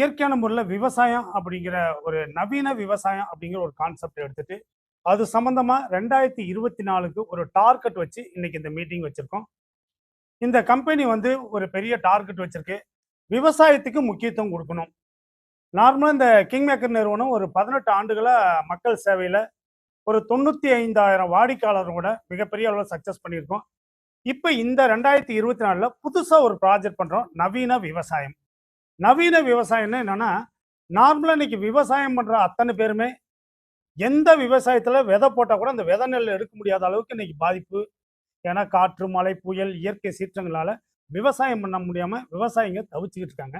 இயற்கையான முறையில் விவசாயம் அப்படிங்கிற ஒரு நவீன விவசாயம் அப்படிங்கிற ஒரு கான்செப்ட் எடுத்துட்டு அது சம்பந்தமா ரெண்டாயிரத்தி இருபத்தி நாலுக்கு ஒரு டார்கெட் வச்சு இன்னைக்கு இந்த மீட்டிங் வச்சிருக்கோம். இந்த கம்பெனி வந்து ஒரு பெரிய டார்கெட் வச்சிருக்கு. விவசாயத்துக்கு முக்கியத்துவம் கொடுக்கணும். நார்மலாக இந்த கிங் மேக்கர் நிறுவனம் ஒரு பதினெட்டு ஆண்டுகளாக மக்கள் சேவையில் ஒரு தொண்ணூற்றி ஐந்தாயிரம் வாடிக்கையாளரோட மிகப்பெரிய அளவில் சக்ஸஸ் பண்ணியிருக்கோம். இப்போ இந்த ரெண்டாயிரத்தி இருபத்தி நாலில் புதுசாக ஒரு ப்ராஜெக்ட் பண்ணுறோம் நவீன விவசாயம். நவீன விவசாயம்னா என்னன்னா நார்மலாக இன்னைக்கு விவசாயம் பண்ணுற அத்தனை பேருமே எந்த விவசாயத்தில் விதை போட்டால் கூட அந்த விதை நெல் எடுக்க முடியாத அளவுக்கு இன்னைக்கு பாதிப்பு. ஏன்னா காற்று மழை புயல் இயற்கை சீற்றங்களால் விவசாயம் பண்ண முடியாமல் விவசாயிங்க தவிச்சுக்கிட்டு இருக்காங்க.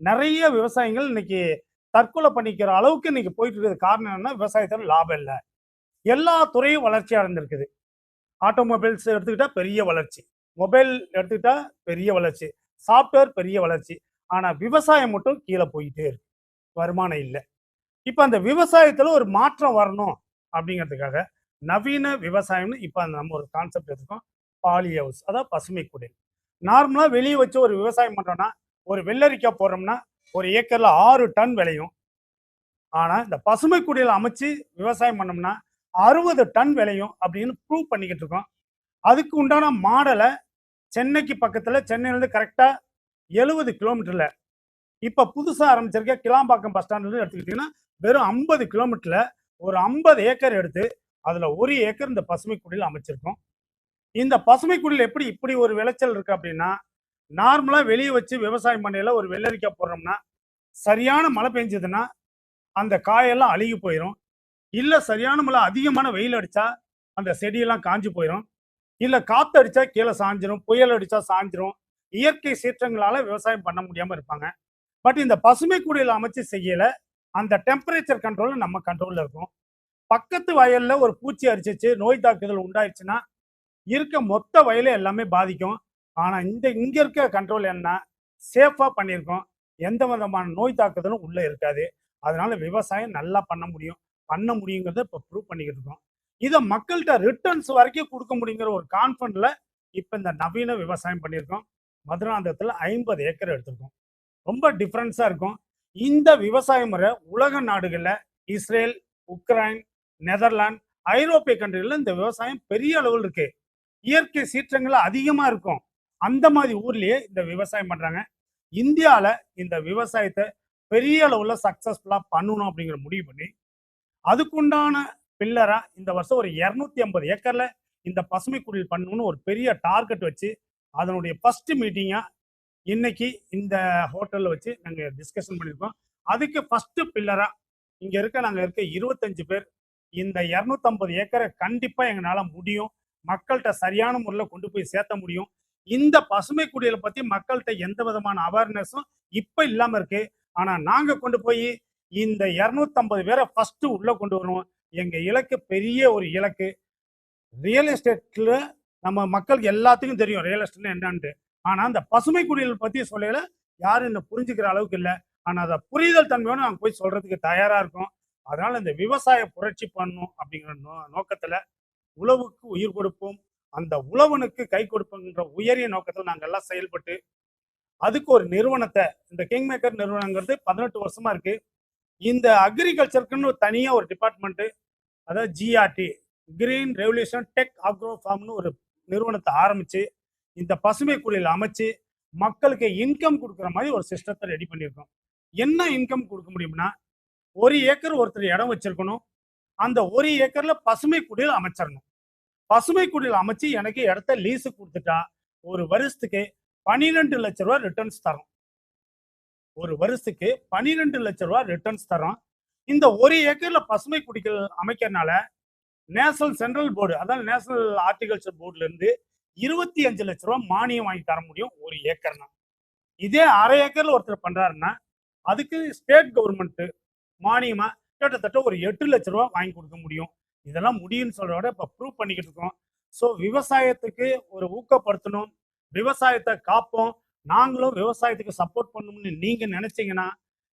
நிறைய விவசாயிகள் இன்னைக்கு தற்கொலை பண்ணிக்கிற அளவுக்கு இன்னைக்கு போயிட்டு இருக்கிறது காரணம் என்னன்னா விவசாயத்தில் லாபம் இல்லை. எல்லா துறையும் வளர்ச்சி அடைந்திருக்குது ஆட்டோமொபைல்ஸ் எடுத்துக்கிட்டால் பெரிய வளர்ச்சி. மொபைல் எடுத்துக்கிட்டால் பெரிய வளர்ச்சி. சாஃப்ட்வேர் பெரிய வளர்ச்சி. ஆனா விவசாயம் மட்டும் கீழே போயிட்டே இருக்கு. வருமானம் இல்லை. இப்போ அந்த விவசாயத்துல ஒரு மாற்றம் வரணும் அப்படிங்கிறதுக்காக நவீன விவசாயம்னு இப்போ அந்த நம்ம ஒரு கான்செப்ட் எடுத்துக்கோம். பாலி ஹவுஸ் அதாவது பசுமை குடில். நார்மலாக வெளியே வச்சு ஒரு விவசாயம் பண்ணுறோம்னா ஒரு வெள்ளரிக்காய் போடுறோம்னா ஒரு ஏக்கரில் ஆறு டன் விளையும். ஆனால் இந்த பசுமை குடியில் அமைச்சு விவசாயம் பண்ணோம்னா அறுபது டன் விளையும் அப்படின்னு ப்ரூவ் பண்ணிக்கிட்டு இருக்கோம். அதுக்கு உண்டான மாடலை சென்னைக்கு பக்கத்தில் சென்னையிலேருந்து கரெக்டாக எழுபது கிலோமீட்டரில். இப்போ புதுசாக ஆரம்பிச்சிருக்க கிளாம்பாக்கம் பஸ் ஸ்டாண்ட்லேருந்து எடுத்துக்கிட்டீங்கன்னா வெறும் ஐம்பது கிலோமீட்டரில் ஒரு ஐம்பது ஏக்கர் எடுத்து அதில் ஒரு ஏக்கர் இந்த பசுமை குடியில் அமைச்சிருக்கோம். இந்த பசுமை குடியில் எப்படி இப்படி ஒரு விளைச்சல் இருக்குது அப்படின்னா நார்மலாக வெளியே வச்சு விவசாயம் பண்ணையில் ஒரு வெள்ளரிக்காய் போடுறோம்னா சரியான மழை பெஞ்சதுன்னா அந்த காயெல்லாம் அழுகி போயிடும் இல்லை சரியான மழை அதிகமான வெயில் அடித்தா அந்த செடியெல்லாம் காஞ்சு போயிடும் இல்லை காற்று அடித்தா கீழே சாஞ்சிரும் புயல் அடித்தா சாஞ்சிரும். இயற்கை சீற்றங்களால விவசாயம் பண்ண முடியாம இருப்பாங்க. பட் இந்த பசுமை குடியில் அமைச்சு செய்யல அந்த டெம்பரேச்சர் கண்ட்ரோல் நம்ம கண்ட்ரோல்ல இருக்கும். பக்கத்து வயல்ல ஒரு பூச்சி அரிச்சிச்சு நோய் தாக்குதல் உண்டாயிடுச்சுன்னா இருக்க மொத்த வயலே எல்லாமே பாதிக்கும். ஆனா இந்த இங்க இருக்க கண்ட்ரோல் என்ன சேஃபா பண்ணியிருக்கோம். எந்த விதமான நோய் தாக்குதலும் உள்ள இருக்காது. அதனால விவசாயம் நல்லா பண்ண முடியும். பண்ண முடியுங்கிறத இப்போ ப்ரூவ் பண்ணிக்கிட்டு இருக்கோம். இதை மக்கள்கிட்ட ரிட்டர்ன்ஸ் வரைக்கும் கொடுக்க முடியுங்கிற ஒரு கான்ஃபிடன்ட்ல இப்போ இந்த நவீன விவசாயம் பண்ணியிருக்கோம். மதுராந்தகத்தில் ஐம்பது ஏக்கர் எடுத்திருக்கோம். ரொம்ப டிஃப்ரென்ஸாக இருக்கும். இந்த விவசாய முறை உலக நாடுகளில் இஸ்ரேல் உக்ரைன் நெதர்லாந்து ஐரோப்பிய கண்ட்ரிகளில் இந்த விவசாயம் பெரிய அளவில் இருக்கு. இயற்கை சீற்றங்கள் அதிகமாக இருக்கும். அந்த மாதிரி ஊர்லேயே இந்த விவசாயம் பண்ணுறாங்க இந்தியாவில் இந்த விவசாயத்தை பெரிய அளவில் சக்ஸஸ்ஃபுல்லாக பண்ணணும் அப்படிங்கிற முடிவு பண்ணி அதுக்குண்டான பில்லராக இந்த வருஷம் ஒரு இரநூத்தி ஐம்பது ஏக்கரில் இந்த பசுமை குடில் பண்ணணும்னு ஒரு பெரிய டார்கெட் வச்சு அதனுடைய ஃபர்ஸ்ட் மீட்டிங்காக இன்னைக்கு இந்த ஹோட்டலில் வச்சு நாங்கள் டிஸ்கஷன் பண்ணியிருக்கோம் அதுக்கு ஃபர்ஸ்ட் பில்லராக இங்கே இருக்க நாங்கள் இருக்க இருபத்தஞ்சு பேர் இந்த இரநூத்தம்பது ஏக்கரை கண்டிப்பாக எங்களால் முடியும். மக்கள்கிட்ட சரியான முறையில் கொண்டு போய் சேர்த்த முடியும். இந்த பசுமை குடியலை பற்றி மக்கள்கிட்ட எந்த விதமான அவேர்னஸும் இப்போ இல்லாமல் இருக்கு. ஆனால் நாங்கள் கொண்டு போய் இந்த இரநூத்தம்பது பேரை ஃபஸ்ட்டு உள்ளே கொண்டு வருவோம் எங்கள் இலக்கு பெரிய ஒரு இலக்கு. ரியல் எஸ்டேட்டில் நம்ம மக்களுக்கு எல்லாத்துக்கும் தெரியும் ரியல் எஸ்டேட்னா என்னன்ட்டு. ஆனால் அந்த பசுமை குடியல் பற்றி சொல்லல. யாரும் இன்னும் புரிஞ்சுக்கிற அளவுக்கு இல்லை. ஆனால் அதை புரிதல் தன்மையோடு நாங்கள் போய் சொல்கிறதுக்கு தயாராக இருக்கோம். அதனால் இந்த விவசாய புரட்சி பண்ணும் அப்படிங்கிற நோ நோக்கத்தில் உழவுக்கு உயிர் கொடுப்போம். அந்த உழவனுக்கு கை கொடுப்போங்கிற உயரிய நோக்கத்தில் நாங்கள் எல்லாம் செயல்பட்டு அதுக்கு ஒரு நிறுவனத்தை இந்த கிங் மேக்கர் நிறுவனங்கிறது பதினெட்டு வருஷமாக இருக்குது இந்த அக்ரிகல்ச்சருக்குன்னு ஒரு தனியாக ஒரு டிபார்ட்மெண்ட்டு அதாவது GRT green revolution tech agro ஃபார்ம்னு ஒரு நிறுவனத்தை ஆரம்பிச்சு இந்த பசுமை குடியில் அமைச்சு மக்களுக்கு இன்கம் கொடுக்குற மாதிரி ஒரு சிஸ்டத்தை ரெடி பண்ணியிருக்கோம். என்ன இன்கம் கொடுக்க முடியும்னா ஒரு ஏக்கர் ஒருத்தர் இடம் வச்சிருக்கணும். அந்த ஒரு ஏக்கர்ல பசுமை குடியில் அமைச்சிடணும் பசுமை குடியில் அமைச்சு எனக்கு இடத்த லீஸு கொடுத்துட்டா ஒரு வருஷத்துக்கு பன்னிரெண்டு லட்ச ரூபா ரிட்டர்ன்ஸ் தரும் ஒரு வருஷத்துக்கு பன்னிரெண்டு லட்ச ரூபா ரிட்டர்ன்ஸ் தரும் இந்த ஒரு ஏக்கர்ல பசுமை குடிகள் அமைக்கிறதுனால நேஷனல் சென்ட்ரல் போர்டு அதாவது நேஷனல் ஆர்டிகல்ச்சர் போர்டுல இருந்து இருபத்தி அஞ்சு லட்ச ரூபா மானியம் வாங்கி தர முடியும் ஒரு ஏக்கர்னா. இதே அரை ஏக்கர்ல ஒருத்தர் பண்றாருன்னா அதுக்கு ஸ்டேட் கவர்மெண்ட் மானியமா கிட்டத்தட்ட ஒரு எட்டு லட்ச ரூபா வாங்கி கொடுக்க முடியும். இதெல்லாம் முடியும்னு சொல்றத இப்போ ப்ரூவ் பண்ணிக்கிட்டு இருக்கோம். ஸோ விவசாயத்துக்கு ஒரு ஊக்கப்படுத்தணும் விவசாயத்தை காப்போம் நாங்களும் விவசாயத்துக்கு சப்போர்ட் பண்ணணும்னு நீங்க நினைச்சீங்கன்னா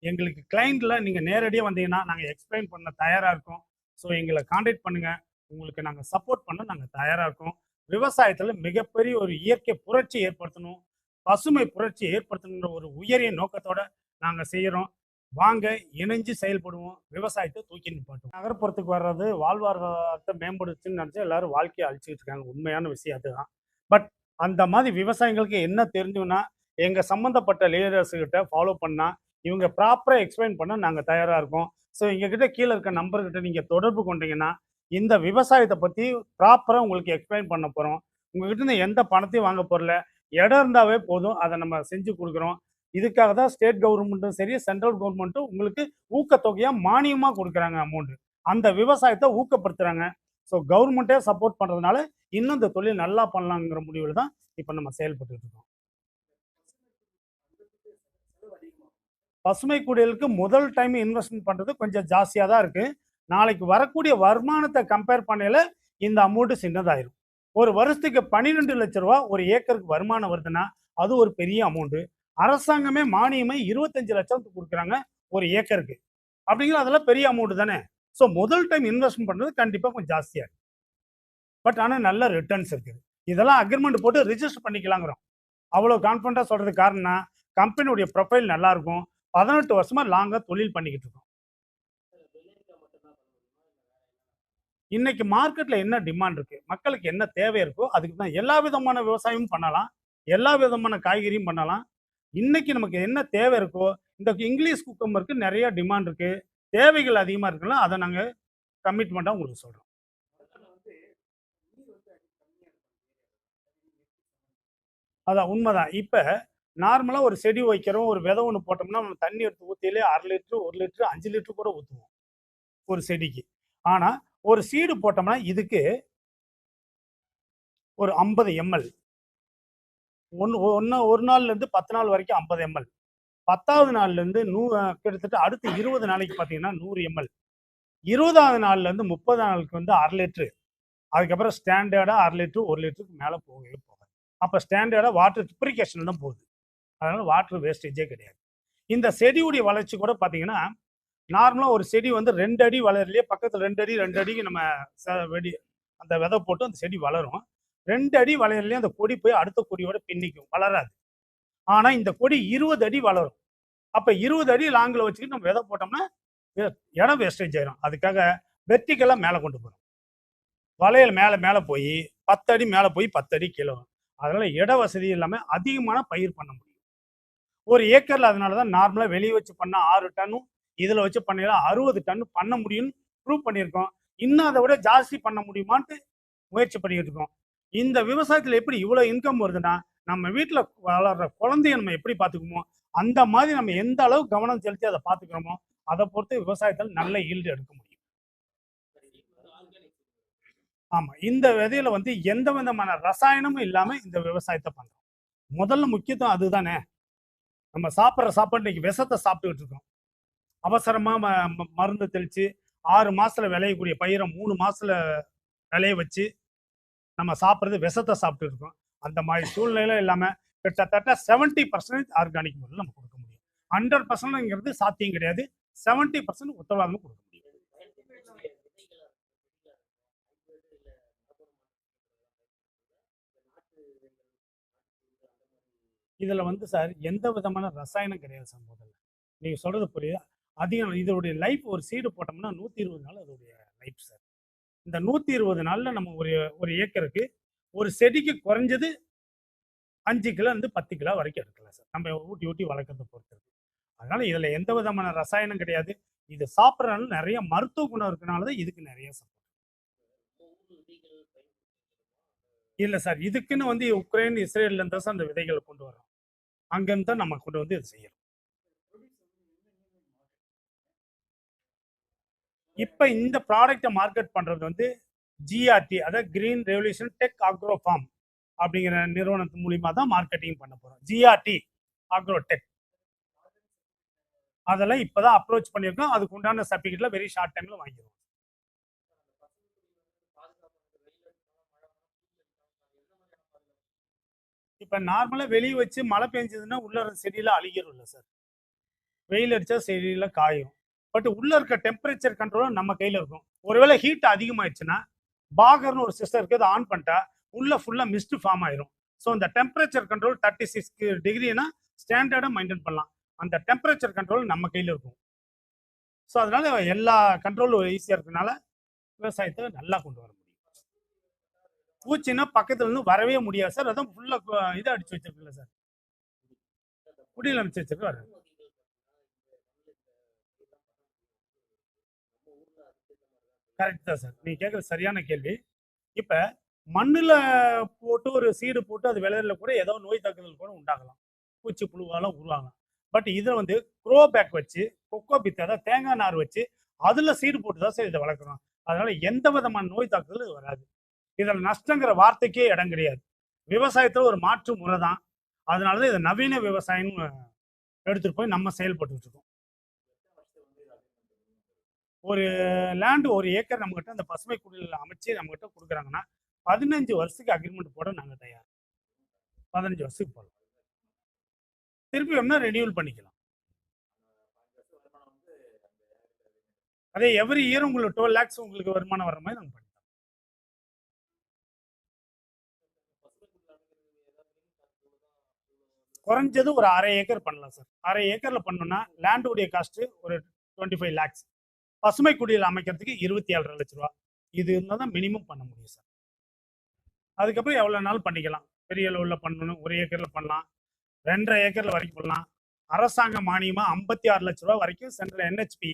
எங்களுக்கு கிளைண்ட்ல நீங்க நேரடியாக வந்தீங்கன்னா நாங்கள் எக்ஸ்பிளைன் பண்ண தயாரா இருக்கோம். ஸோ எங்களை காண்டாக்ட் பண்ணுங்கள் உங்களுக்கு நாங்கள் சப்போர்ட் பண்ண நாங்கள் தயாராக இருக்கோம். விவசாயத்தில் மிகப்பெரிய ஒரு இயற்கை புரட்சி ஏற்படுத்தணும். பசுமை புரட்சி ஏற்படுத்தணுன்ற ஒரு உயரிய நோக்கத்தோட நாங்கள் செய்கிறோம் வாங்க இணைஞ்சு செயல்படுவோம். விவசாயத்தை தூக்கி நிப்பாட்டும் நகர்ப்புறத்துக்கு வர்றது வாழ்வாதாரத்தை மேம்படுத்துன்னு நினச்சி எல்லாரும் வாழ்க்கையை அழிச்சிட்டு இருக்காங்க. உண்மையான விஷயம் அதுதான். பட் அந்த மாதிரி விவசாயிகளுக்கு என்ன தெரிஞ்சுன்னா எங்கள் சம்மந்தப்பட்ட லீடர்ஸ்கிட்ட ஃபாலோ பண்ணால் இவங்க ப்ராப்பராக எக்ஸ்பிளைன் பண்ண நாங்கள் தயாராக இருக்கோம். ஸோ எங்ககிட்ட கீழே இருக்க நம்பர்கிட்ட நீங்கள் தொடர்பு கொண்டீங்கன்னா இந்த விவசாயத்தை பற்றி ப்ராப்பராக உங்களுக்கு எக்ஸ்பிளைன் பண்ண போகிறோம் உங்ககிட்ட இருந்து எந்த பணத்தையும் வாங்க போறல இடம் இருந்தாவே போதும். அதை நம்ம செஞ்சு கொடுக்குறோம். இதுக்காக தான் ஸ்டேட் கவர்மெண்ட்டும் சரி சென்ட்ரல் கவர்மெண்ட்டும் உங்களுக்கு ஊக்கத்தொகையாக மானியமாக கொடுக்குறாங்க அமௌண்ட் அந்த விவசாயத்தை ஊக்கப்படுத்துகிறாங்க ஸோ கவர்மெண்ட்டே சப்போர்ட் பண்ணுறதுனால இன்னும் இந்த தொழில் நல்லா பண்ணலாங்கிற முடிவில் தான் இப்போ நம்ம செயல்பட்டு இருக்கோம். பசுமை குடிலுக்கு முதல் டைம் இன்வெஸ்ட்மெண்ட் பண்ணுறது கொஞ்சம் ஜாஸ்தியாக தான் இருக்குது நாளைக்கு வரக்கூடிய வருமானத்தை கம்பேர் பண்ணையில் இந்த அமௌண்ட்டு சின்னதாயிரும். ஒரு வருஷத்துக்கு பன்னிரெண்டு லட்ச ரூபா ஒரு ஏக்கருக்கு வருமானம் வருதுன்னா அது ஒரு பெரிய அமௌண்ட்டு அரசாங்கமே மானியமே இருபத்தஞ்சு லட்சத்துக்கு கொடுக்குறாங்க ஒரு ஏக்கருக்கு. அப்படிங்கிற அதெல்லாம் பெரிய அமௌண்ட் தானே? ஸோ முதல் டைம் இன்வெஸ்ட்மெண்ட் பண்ணுறது கண்டிப்பாக கொஞ்சம் ஜாஸ்தியாக இருக்குது பட் ஆனால் நல்ல ரிட்டர்ன்ஸ் இருக்குது. இதெல்லாம் அக்ரிமெண்ட் போட்டு ரிஜிஸ்டர் பண்ணிக்கலாங்கிறோம். அவ்வளோ கான்ஃபிடண்ட்டாக சொல்கிறது காரணம் கம்பெனியுடைய ப்ரொஃபைல் நல்லாயிருக்கும் பதினெட்டு வருஷமா லாங்காக தொழில் பண்ணிக்கிட்டு இருக்கோம். இன்னைக்கு மார்க்கெட்ல என்ன டிமாண்ட் இருக்கு? மக்களுக்கு என்ன தேவை இருக்கோ அதுக்கு தான் எல்லா விதமான விவசாயமும் பண்ணலாம். எல்லா விதமான காய்கறியும் பண்ணலாம். இன்னைக்கு நமக்கு என்ன தேவை இருக்கோ இந்த இங்கிலீஷ் குக்கம்பருக்கு நிறைய டிமாண்ட் இருக்கு. தேவைகள் அதிகமாக இருக்குல்ல அதை நாங்கள் கமிட்மெண்ட்டாக உங்களுக்கு சொல்கிறோம் அதான் உண்மைதான். இப்போ நார்மலாக ஒரு செடி வைக்கிறோம் ஒரு விதை ஒன்று போட்டோம்னா நம்ம தண்ணி எடுத்து ஊற்றிலே அரை லிட்ரு ஒரு லிட்ரு அஞ்சு லிட்ரு கூட ஊற்றுவோம் ஒரு செடிக்கு. ஆனால் ஒரு சீடு போட்டோம்னா இதுக்கு ஒரு ஐம்பது எம்எல். ஒன்று ஒன்று ஒரு நாள்லேருந்து பத்து நாள் வரைக்கும் ஐம்பது எம்எல். பத்தாவது நாள்லேருந்து நூ கிட்டத்தட்ட அடுத்து இருபது நாளைக்கு பார்த்தீங்கன்னா நூறு எம்எல். இருபதாவது நாள்லேருந்து முப்பது நாளுக்கு வந்து அரை லிட்ரு அதுக்கப்புறம் ஸ்டாண்டர்டாக அரை லிட்ரு ஒரு லிட்டருக்கு மேலே போகவே போகாது. அப்போ ஸ்டாண்டர்டாக வாட்டர் ட்ரிப்ரிகேஷன் தான் போகுது. அதனால் வாட்டர் வேஸ்டேஜே கிடையாது. இந்த செடியுடைய வளர்ச்சி கூட பார்த்தீங்கன்னா நார்மலாக ஒரு செடி வந்து ரெண்டு அடி வளரலையே பக்கத்தில் ரெண்டு அடி ரெண்டு அடிக்கு நம்ம வெடி அந்த விதை போட்டு அந்த செடி வளரும். ரெண்டு அடி வளரலையே அந்த கொடி போய் அடுத்த கொடியோட பின்னிக்கும் வளராது. ஆனால் இந்த கொடி இருபது அடி வளரும். அப்போ இருபது அடி லாங்கில் வச்சுக்கிட்டு நம்ம விதை போட்டோம்னா இடம் வேஸ்டேஜ் ஆயிரும். அதுக்காக வெர்டிக்கலாக மேலே கொண்டு போகிறோம் வளையல் மேலே மேலே போய் பத்து அடி மேலே போய் பத்து அடி கீழே வரும். அதனால் இட வசதி இல்லாமல் அதிகமான பயிர் பண்ண முடியும். ஒரு ஏக்கர்ல அதனால தான் நார்மலாக வெளியே வச்சு பண்ண ஆறு டன்னும் இதில் வச்சு பண்ணிடலாம் அறுபது டன் பண்ண முடியும்னு ப்ரூவ் பண்ணியிருக்கோம். இன்னும் அதை விட ஜாஸ்தி பண்ண முடியுமான்ட்டு முயற்சி பண்ணிட்டு இருக்கோம். இந்த விவசாயத்தில் எப்படி இவ்வளோ இன்கம் வருதுன்னா நம்ம வீட்டில் வளர்ற குழந்தைய நம்ம எப்படி பார்த்துக்குமோ அந்த மாதிரி நம்ம எந்த அளவு கவனம் செலுத்தி அதை பார்த்துக்கிறோமோ அதை பொறுத்து விவசாயத்தில் நல்ல ஈல்டு எடுக்க முடியும். ஆமாம் இந்த விதையில வந்து எந்த விதமான ரசாயனமும் இல்லாமல் இந்த விவசாயத்தை பண்ணுறோம் முதல்ல முக்கியத்துவம் அதுதானே? நம்ம சாப்பிட்ற சாப்பாடு இன்னைக்கு விஷத்தை சாப்பிட்டுக்கிட்டு இருக்கோம். அவசரமாக ம- ம- மருந்து தெளித்து ஆறு மாசத்துல விளையக்கூடிய பயிரை மூணு மாசத்துல விளைய வச்சு நம்ம சாப்பிட்றது விஷத்தை சாப்பிட்டு இருக்கோம். அந்த மாதிரி சூழ்நிலையில இல்லாமல் கிட்டத்தட்ட செவன்ட்டி பர்சன்டேஜ் ஆர்கானிக் முறையில் நம்ம கொடுக்க முடியும். ஹண்ட்ரட் பர்சன்ட்ங்கிறது சாத்தியம் கிடையாது. செவன்ட்டி பர்சன்ட் உத்தரவாதம் கொடுக்க முடியும். இதில் வந்து சார் எந்த விதமான ரசாயனம் கிடையாது சார் முதல்ல. நீங்கள் சொல்கிறது புரியுது. அதிகம் இதோடைய லைஃப் ஒரு சீடு போட்டோம்னா நூற்றி இருபது நாள் அதோடைய லைஃப் சார். இந்த நூற்றி இருபது நாளில் நம்ம ஒரு ஒரு ஏக்கருக்கு ஒரு செடிக்கு குறைஞ்சது அஞ்சு கிலோ இருந்து பத்து கிலோ வரைக்கும் எடுக்கலாம் சார். நம்ம ஊட்டி ஊட்டி வளர்க்குறத பொறுத்து அதனால் இதில் எந்த விதமான ரசாயனம் கிடையாது. இது சாப்பிட்றதுனால நிறைய மருத்துவ குணம் இருக்கனால தான் இதுக்கு நிறைய சப்போர்ட் இல்லை சார் இதுக்குன்னு வந்து உக்ரைன் இஸ்ரேல்லேருந்து தான் சார் அந்த விதைகளை கொண்டு வரோம் அங்கிருந்து தான் நம்ம கொண்டு வந்து இது செய்யறோம் இப்ப இந்த ப்ராடக்ட்டை மார்க்கெட் பண்றது வந்து ஜிஆர்டி அதாவது green revolution tech agro farm அப்படிங்கிற நிறுவனத்து மூலியமா தான் மார்க்கெட்டிங் பண்ண போறோம். ஜிஆர்டி அக்ரோ டெக் அதெல்லாம் இப்பதான் அப்ரோச் பண்ணியிருக்கோம். அதுக்கு உண்டான சர்டிஃபிகேட்ல வெரி ஷார்ட் டைம்ல வாங்கிடுவோம் இப்போ நார்மலாக வெளியே வச்சு மழை பெஞ்சதுன்னா உள்ள இருக்க செடியில இல்லை சார் வெயில் அடித்தா செடியெல்லாம் காயும். பட் உள்ள இருக்க டெம்பரேச்சர் கண்ட்ரோலும் நம்ம கையில் இருக்கும். ஒருவேளை ஹீட் அதிகமாயிடுச்சுன்னா பாகர்னு ஒரு சிஸ்டம் இருக்குது அதை ஆன் பண்ணிட்டா உள்ள ஃபுல்லாக மிஸ்டு ஃபார்ம் ஆயிரும். ஸோ இந்த டெம்பரேச்சர் கண்ட்ரோல் தேர்ட்டி சிக்ஸ் டிகிரினா ஸ்டாண்டர்டாக மெயின்டைன் பண்ணலாம். அந்த டெம்பரேச்சர் கண்ட்ரோல் நம்ம கையில் இருக்கும். ஸோ அதனால எல்லா கண்ட்ரோலும் ஈஸியாக இருக்கனால விவசாயத்தை நல்லா கொண்டு வரணும். பூச்சின்னா பக்கத்துல இருந்து வரவே முடியாது சார். அதான் ஃபுல்லாக இதை அடிச்சு வச்சிருக்குல்ல சார். குடியில் அமைச்சு வச்சிருக்கு வர கரெக்ட் தான் சார். நீங்க கேட்குறது சரியான கேள்வி. இப்போ மண்ணில் போட்டு ஒரு சீடு போட்டு அது விளையில கூட ஏதோ நோய் தாக்குதல் கூட உண்டாகலாம். பூச்சி புழுவாலாம் உருவாகலாம். பட் இதில் வந்து க்ரோ பேக் வச்சு கொக்கோ பித்து அதாவது தேங்காய் நார் வச்சு அதில் சீடு போட்டு தான் சார் இதை வளர்க்குறோம் அதனால எந்த விதமான நோய் தாக்குதல் வராது. இதில் நஷ்டங்கிற வார்த்தைக்கே இடம் கிடையாது. விவசாயத்தில் ஒரு மாற்று முறை தான் அதனால தான் இதை நவீன விவசாயம் எடுத்துட்டு போய் நம்ம செயல்பட்டு இருக்கோம். ஒரு லேண்டு ஒரு ஏக்கர் நம்மகிட்ட அந்த பசுமை குடியில் அமைச்சு நம்மகிட்ட கொடுக்குறாங்கன்னா பதினஞ்சு வருஷத்துக்கு அக்ரிமெண்ட் போட நாங்கள் தயார். பதினஞ்சு வருஷத்துக்கு போடலாம். திருப்பி வேணா ரெனியூல் பண்ணிக்கலாம். அதே எவ்ரி இயர் உங்களுக்கு டுவெல் லேக்ஸ் உங்களுக்கு வருமானம் வர மாதிரி நாங்கள் பண்ணி குறைஞ்சது ஒரு அரை ஏக்கர் பண்ணலாம் சார். அரை ஏக்கரில் பண்ணோம்னா லேண்டுடைய காஸ்ட்டு ஒரு டுவெண்ட்டி ஃபைவ் லேக்ஸ் பசுமை குடியில் அமைக்கிறதுக்கு இருபத்தி ஏழரை லட்ச ரூபா. இது இருந்தால் தான் மினிமம் பண்ண முடியும் சார். அதுக்கப்புறம் எவ்வளோ நாள் பண்ணிக்கலாம். பெரிய அளவில் பண்ணணும். ஒரு ஏக்கரில் பண்ணலாம். ரெண்டரை ஏக்கரில் வரைக்கும் பண்ணலாம். அரசாங்க மானியமாக ஐம்பத்தி ஆறு லட்ச ரூபா வரைக்கும் சென்ட்ரல் என்ஹெச்பி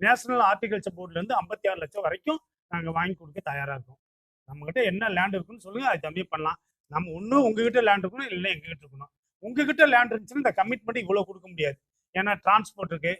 நேஷனல் ஆர்டிகல்ச்சர் போர்ட்லேருந்து ஐம்பத்தி ஆறு லட்சம் வரைக்கும் நாங்கள் வாங்கி கொடுக்க தயாராக இருக்கோம். நம்மக்கிட்ட என்ன லேண்ட் இருக்குன்னு சொல்லுங்கள் அது தம்பி பண்ணலாம். நம்ம ஒன்றும் உங்ககிட்ட லேண்ட் இருக்கணும் இல்லை எங்ககிட்ட இருக்கணும். உங்ககிட்ட லேண்ட் இருந்துச்சுன்னா இந்த கமிட்மெண்ட் இவ்வளோ கொடுக்க முடியாது. ஏன்னா டிரான்ஸ்போர்ட் இருக்கு.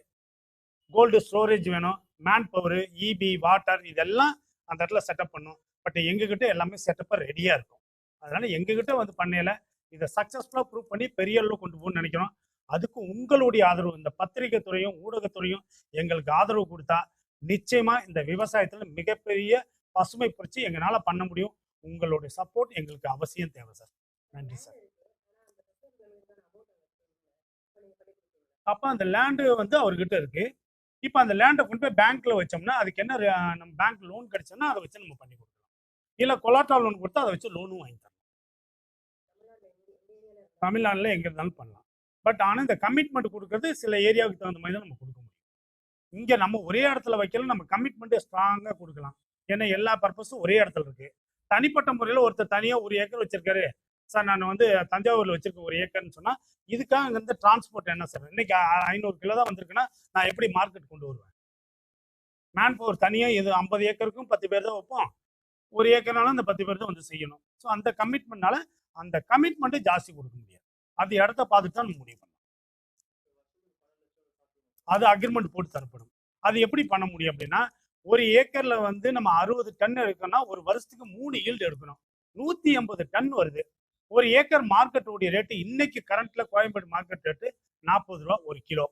கோல்டு ஸ்டோரேஜ் வேணும். மேன் பவர் இபி வாட்டர் இதெல்லாம் அந்த இடத்துல செட்டப் பண்ணும். பட் எங்ககிட்ட எல்லாமே செட்டப்பாக ரெடியாக இருக்கும். அதனால எங்ககிட்ட வந்து பண்ணையில இதை சக்ஸஸ்ஃபுல்லாக ப்ரூவ் பண்ணி பெரிய அளவு கொண்டு போகணும்னு நினைக்கிறோம். அதுக்கு உங்களுடைய ஆதரவு இந்த பத்திரிகை துறையும் ஊடகத்துறையும் எங்களுக்கு ஆதரவு கொடுத்தா நிச்சயமா இந்த விவசாயத்துல மிகப்பெரிய பசுமை புரட்சி எங்களால் பண்ண முடியும். உங்களுடைய சப்போர்ட் எங்களுக்கு அவசியம் தேவை சார் நன்றி சார் அப்போ அந்த லேண்டு வந்து அவர்கிட்ட இருக்கு. இப்போ அந்த லேண்டை கொண்டு போய் பேங்க்ல வச்சோம்னா அதுக்கு என்ன நம்ம பேங்க் லோன் கிடைச்சோம்னா அதை வச்சு நம்ம பண்ணி கொடுக்கலாம். இல்லை கொலாட்டா லோன் கொடுத்தா அதை வச்சு லோனும் வாங்கி தரலாம். தமிழ்நாட்டில் எங்க இருந்தாலும் பண்ணலாம். பட் ஆனால் இந்த கமிட்மெண்ட் கொடுக்கறது சில ஏரியாவுக்கு தகுந்த மாதிரி தான் நம்ம கொடுக்க முடியும். இங்கே நம்ம ஒரே இடத்துல வைக்கல நம்ம கமிட்மெண்ட்டை ஸ்ட்ராங்காக கொடுக்கலாம். ஏன்னா எல்லா பர்பஸும் ஒரே இடத்துல இருக்கு. தனிப்பட்ட முறையில் ஒருத்தர் தனியாக ஒரு ஏக்கர் வச்சிருக்காரு. சார் நான் வந்து தஞ்சாவூர்ல வச்சிருக்கேன் ஒரு ஏக்கர்னு சொன்னா இதுக்காக அங்க இருந்து டிரான்ஸ்போர்ட் என்ன சார்? இன்னைக்கு ஐநூறு கிலோ தான் வந்திருக்குன்னா நான் எப்படி மார்க்கெட் கொண்டு வருவேன்? மேன் பவர் தனியா இது ஐம்பது ஏக்கருக்கும் பத்து பேர் தான் வைப்போம். ஒரு ஏக்கர்னாலும் அந்த பத்து பேர் தான் வந்து செய்யணும். ஸோ அந்த கமிட்மெண்ட்னால அந்த கமிட்மெண்ட்டை ஜாஸ்தி கொடுக்க முடியாது. அந்த இடத்த பார்த்துட்டு தான் முடிவு பண்ணணும். அது அக்ரிமெண்ட் போட்டு தரப்படும். அது எப்படி பண்ண முடியும் அப்படின்னா ஒரு ஏக்கர்ல வந்து நம்ம அறுபது டன் எடுக்கணும்னா ஒரு வருஷத்துக்கு மூணு ஈல்டு எடுக்கணும். நூத்தி எண்பது டன் வருது. ஒரு ஏக்கர் மார்க்கெட்டுடைய ரேட்டு இன்னைக்கு கரண்ட்ல கோயம்பேடு மார்க்கெட் ரேட்டு நாற்பது ரூபா ஒரு கிலோ.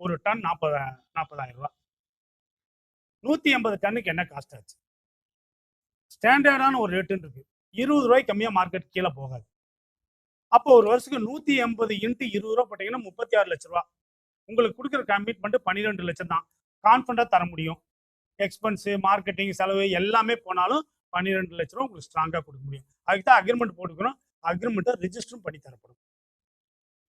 ஒரு டன் நாற்பது நாற்பதாயிரம் ரூபா. நூத்தி எண்பது டன்னுக்கு என்ன காஸ்ட் ஆச்சு? ஸ்டாண்டர்டான ஒரு ரேட்டுன்னு இருக்கு. இருபது ரூபாய்க்கு கம்மியா மார்க்கெட் கீழே போகாது. அப்போ ஒரு வருஷத்துக்கு நூத்தி எண்பது இன்ட்டு இருபது ரூபா போட்டீங்கன்னா முப்பத்தி ஆறு லட்ச ரூபா. உங்களுக்கு கொடுக்குற கமிட்மெண்ட் பன்னிரெண்டு லட்சம் தான். கான்ஃபிடண்டா தர முடியும். எக்ஸ்பென்ஸு மார்க்கெட்டிங் செலவு எல்லாமே போனாலும் பன்னிரெண்டு லட்ச ரூபா உங்களுக்கு ஸ்ட்ராங்காக கொடுக்க முடியும். அதுக்கு தான் அக்ரிமெண்ட் போட்டுக்கிறோம் அக்ரிமெண்ட்டை ரிஜிஸ்டரும் பண்ணி தரப்படும்.